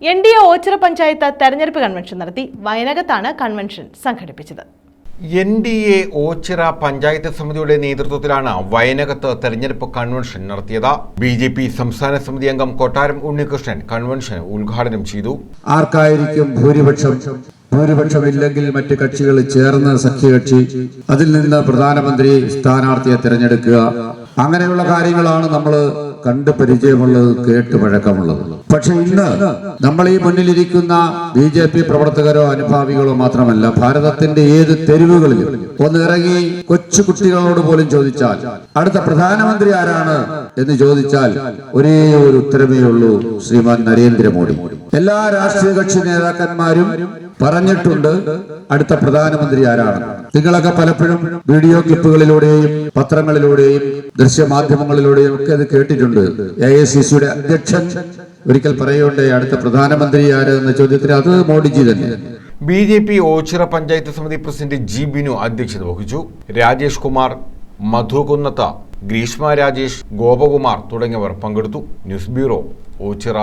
N D A Ochira panchayat തെരഞ്ഞെടുപ്പ് convention നടത്തി. വയനകത്താണ് കൺവെൻഷൻ സംഘടിപ്പിച്ചത്. N D A Ochira panchayat സമിതിയുടെ നേതൃത്വത്തിലാണ് വയനകത്ത് തെരഞ്ഞെടുപ്പ് കൺവെൻഷൻ നടത്തിയത്. ബി ജെ പി സംസ്ഥാന സമിതി അംഗം കൊട്ടാരം ഉണ്ണികൃഷ്ണൻ കൺവെൻഷൻ ഉദ്ഘാടനം ചെയ്തു. ആർക്കായിരിക്കും ഭൂരിപക്ഷം? ഭൂരിപക്ഷം ഇല്ലെങ്കിൽ മറ്റ് കക്ഷികൾ ചേർന്ന് സഖ്യകക്ഷി അതിൽ നിന്ന് പ്രധാനമന്ത്രി സ്ഥാനാർത്ഥിയെ തിരഞ്ഞെടുക്കുക. അങ്ങനെയുള്ള കാര്യങ്ങളാണ് നമ്മൾ കണ്ട് പരിചയമുള്ളത് കേട്ട് പഴക്കമുള്ളത്. പക്ഷെ ഇന്ന് നമ്മൾ ഈ മുന്നിലിരിക്കുന്ന ബി ജെ പി പ്രവർത്തകരോ അനുഭാവികളോ മാത്രമല്ല ഭാരതത്തിന്റെ ഏത് തെരുവുകളിലും ഒന്ന് ഇറങ്ങി കൊച്ചു കുട്ടികളോട് പോലും ചോദിച്ചാൽ അടുത്ത പ്രധാനമന്ത്രി ആരാണ് എന്ന് ചോദിച്ചാൽ ഒരേ ഒരു ഉത്തരമേ ഉള്ളൂ ശ്രീമാൻ നരേന്ദ്രമോദി. എല്ലാ രാഷ്ട്രീയ കക്ഷി നേതാക്കന്മാരും പറഞ്ഞിട്ടുണ്ട് അടുത്ത പ്രധാനമന്ത്രി ആരാണ്. നിങ്ങളൊക്കെ പലപ്പോഴും വീഡിയോ ക്ലിപ്പുകളിലൂടെയും പത്രങ്ങളിലൂടെയും ദൃശ്യമാധ്യമങ്ങളിലൂടെയും ഒക്കെ അത് കേട്ടിട്ടുണ്ട്. എ ഐ സി സിയുടെ അധ്യക്ഷൻ ഒരിക്കൽ പറയുകയുണ്ടേ അടുത്ത പ്രധാനമന്ത്രി ആര് എന്ന ചോദ്യത്തിന് അത് മോഡിജി തന്നെ. B J P Ochira panchayat സമിതി പ്രസിഡന്റ് ജി ബിനു അധ്യക്ഷത വഹിച്ചു. രാജേഷ് കുമാർ മധു കുന്നത്ത ഗ്രീഷ്മ രാജേഷ് ഗോപകുമാർ തുടങ്ങിയവർ പങ്കെടുത്തു. News bureau Ochira.